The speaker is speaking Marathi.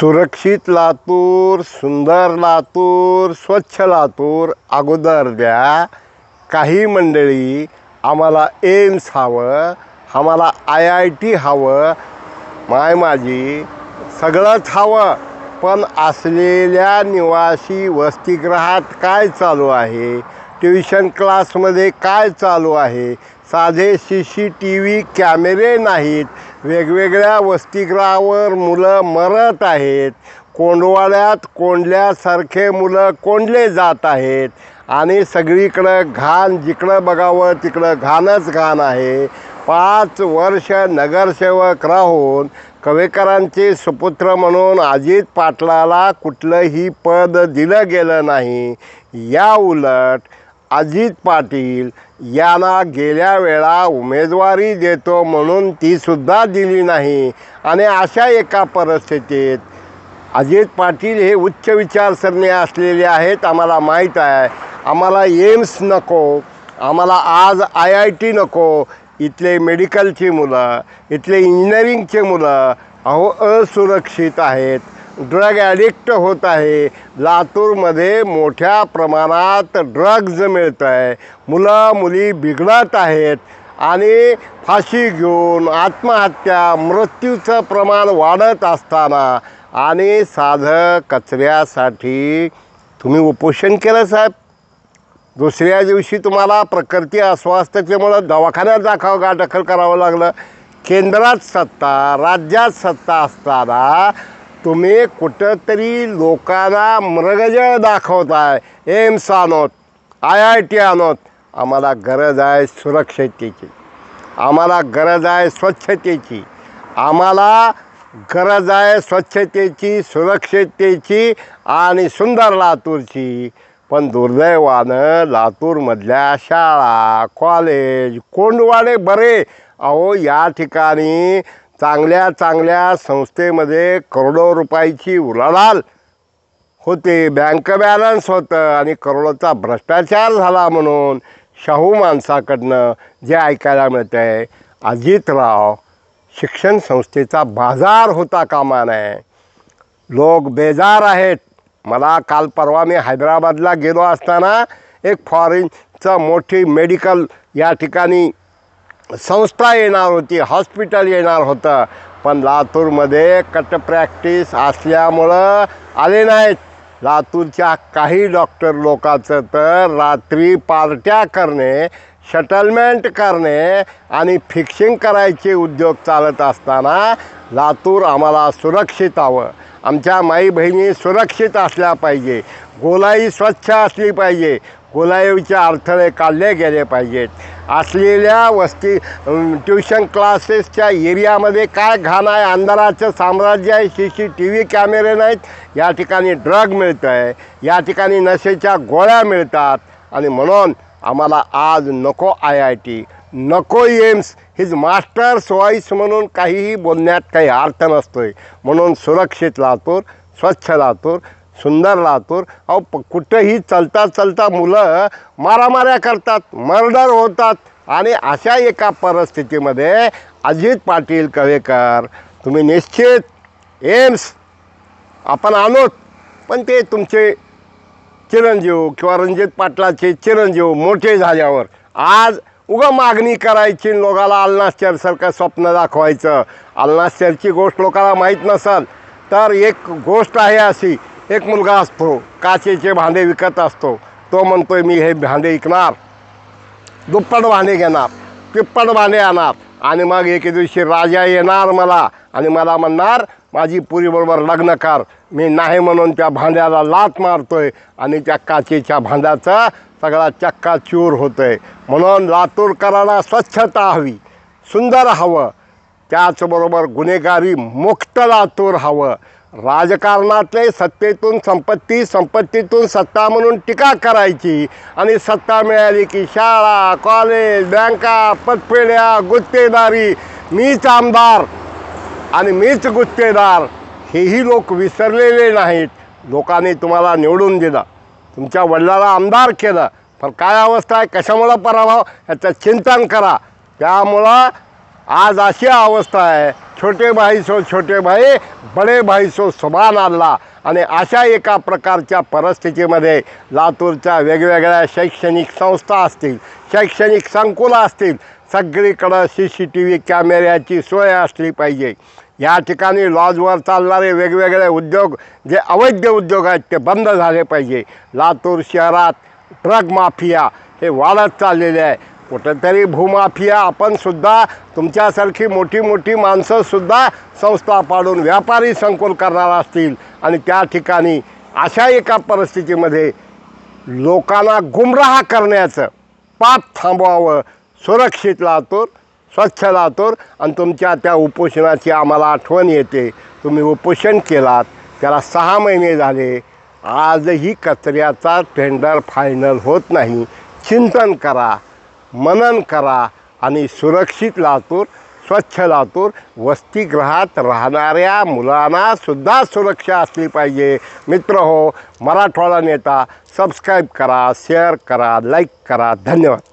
सुरक्षित लातूर सुंदर लातूर स्वच्छ लातूर अगोदर द्या. काही मंडळी आम्हाला एम्स हवं आम्हाला आय आय टी हवं माय माझी सगळंच हवं. पण असलेल्या निवासी वसतिगृहात काय चालू आहे? ट्युशन क्लासमध्ये काय चालू आहे? साधे सी सी टी व्ही कॅमेरे नाहीत. वेगवेगळ्या वसतिगृहावर मुलं मरत आहेत. कोंडवाड्यात कोंडल्यासारखे मुलं कोंडले जात आहेत. आणि सगळीकडं घाण जिकडं बघावं तिकडं घाणच घाण आहे. पाच वर्ष नगरसेवक राहून कवेकरांचे सुपुत्र म्हणून अजित पाटलाला कुठलंही पद दिलं गेलं नाही. या उलट अजित पाटील यांना गेल्या वेळा उमेदवारी देतो म्हणून तीसुद्धा दिली नाही. आणि अशा एका परिस्थितीत अजित पाटील हे उच्च विचारसरणी असलेले आहेत आम्हाला माहीत आहे. आम्हाला एम्स नको आम्हाला आज आय आय टी नको इथले मेडिकलची मुलं इथले इंजिनिअरिंगचे मुलं अहो असुरक्षित आहेत. ड्रग ॲडिक्ट होत आहे. लातूरमध्ये मोठ्या प्रमाणात ड्रग्ज मिळत आहे. मुलं मुली बिघडत आहेत आणि फाशी घेऊन आत्महत्या मृत्यूचं प्रमाण वाढत असताना आणि साधं कचऱ्यासाठी तुम्ही उपोषण केलं साहेब. दुसऱ्या दिवशी तुम्हाला प्रकृती अस्वास्थ्याच्यामुळं दवाखान्यात दाखव का दखल करावं लागलं. केंद्रात सत्ता राज्यात सत्ता असताना तुम्ही कुठंतरी लोकांना मृगजळ दाखवताय. एम्स आणत आय आय टी आणत. आम्हाला गरज आहे सुरक्षिततेची आम्हाला गरज आहे स्वच्छतेची. आम्हाला गरज आहे स्वच्छतेची सुरक्षिततेची आणि सुंदर लातूरची. पण दुर्दैवानं लातूरमधल्या शाळा कॉलेज कोंडवाडे बरे. अहो या ठिकाणी चांगल्या चांगल्या संस्थेमध्ये करोडो रुपयाची उलाढाल होते. बँक बॅलन्स होतं आणि करोडोचा भ्रष्टाचार झाला म्हणून शाहू माणसाकडनं जे ऐकायला मिळतं आहे अजितराव शिक्षण संस्थेचा बाजार होता कामा नये. लोक बेजार आहेत. मला काल परवा मी हैदराबादला गेलो असताना एक फॉरेनचं मोठी मेडिकल या ठिकाणी संस्था येणार होती हॉस्पिटल येणार होतं. पण लातूरमध्ये कट प्रॅक्टिस असल्यामुळं आले नाहीत. लातूरच्या काही डॉक्टर लोकांचं तर रात्री पार्ट्या करणे शटलमेंट करणे आणि फिक्सिंग करायचे उद्योग चालत असताना लातूर आम्हाला सुरक्षित हवं. आमच्या माई बहिणी सुरक्षित असल्या पाहिजे. गोलाई स्वच्छ असली पाहिजे. गोलाईचे अडथळे काढले गेले पाहिजेत. असलेल्या वस्ती ट्युशन क्लासेसच्या एरियामध्ये काय घाण आहे? अंधाराचं साम्राज्य आहे? सी सी टी व्ही कॅमेरे नाहीत? या ठिकाणी ड्रग मिळतं आहे या ठिकाणी नशेच्या गोळ्या मिळतात. आणि म्हणून आम्हाला आज नको आय आय टी नको एम्स. हिज मास्टर सॉईस म्हणून काहीही बोलण्यात काही अर्थ नसतोय. म्हणून सुरक्षित लातूर स्वच्छ लातूर सुंदर लातूर. अहो प कुठंही चलता चलता मुलं मारामाऱ्या करतात मर्डर होतात. आणि अशा एका परिस्थितीमध्ये अजित पाटील कवेकर तुम्ही निश्चित एम्स आपण आणोत. पण ते तुमचे चिरंजीव किंवा रणजित पाटलाचे चिरंजीव मोठे झाल्यावर आज उगा मागणी करायची लोकाला अल्नाश्चरसारखं स्वप्न दाखवायचं. अल्नाश्चरची गोष्ट लोकाला माहीत नसेल तर एक गोष्ट आहे अशी एक मुलगा असतो काचेचे भांडे विकत असतो. तो म्हणतोय मी हे भांडे विकणार दुप्पट भांडे घेणार तिप्पट भांडे आणणार. आणि मग एके दिवशी राजा येणार मला आणि मला म्हणणार माझी पुरीबरोबर लग्न कर. मी नाही म्हणून त्या भांड्याला लात मारतोय आणि त्या काचेच्या भांड्याचा सगळा चक्का चूर होतोय. म्हणून लातूरकरांना स्वच्छता हवी सुंदर हवं. त्याचबरोबर गुन्हेगारी मुक्त लातूर हवं. राजकारणातले सत्तेतून संपत्ती संपत्तीतून सत्ता म्हणून टीका करायची. आणि सत्ता मिळाली की शाळा कॉलेज बँका पतपेढ्या गुत्तेदारी. मीच आमदार आणि मीच गुत्तेदार. हेही लोक विसरलेले नाहीत. लोकांनी तुम्हाला निवडून दिलं. तुमच्या वडिलाला आमदार केलं. पण काय अवस्था आहे? कशामुळं पराभव? याचं चिंतन करा. त्यामुळं आज अशी अवस्था आहे छोटे भाई सो छोटे भाई बडे भाई सो समान आणला आणि अशा एका प्रकारच्या परिस्थितीमध्ये लातूरच्या वेगवेगळ्या शैक्षणिक संस्था असतील शैक्षणिक संकुलं असतील सगळीकडं सी सी टी व्ही कॅमेऱ्याची सोय असली पाहिजे. या ठिकाणी लॉजवर चालणारे वेगवेगळे उद्योग जे अवैध उद्योग आहेत ते बंद झाले पाहिजे. लातूर शहरात ड्रग माफिया हे वाढत चाललेले आहे. कुठंतरी भूमाफिया आपण सुद्धा तुमच्यासारखी मोठी मोठी माणसंसुद्धा संस्था पाडून व्यापारी संकुल करणार असतील. आणि त्या ठिकाणी अशा एका परिस्थितीमध्ये लोकांना गुमराह करण्याचं पाप थांबवावं सुरक्षित लातूर स्वच्छ लातूर आणि तुमच्या त्या उपोषणाची आम्हाला आठवण येते. तुम्ही उपोषण केलात त्याला सहा महिने झाले. आजही कचऱ्याचा टेंडर फायनल होत नाही. चिंतन करा. मनन करा आणि सुरक्षित लातूर स्वच्छ लातूर वसतिगृहात राहणाऱ्या मुलांना सुद्धा सुरक्षा असली पाहिजे. मित्र हो मराठवाडा नेता सबस्क्राईब करा शेअर करा लाईक करा. धन्यवाद.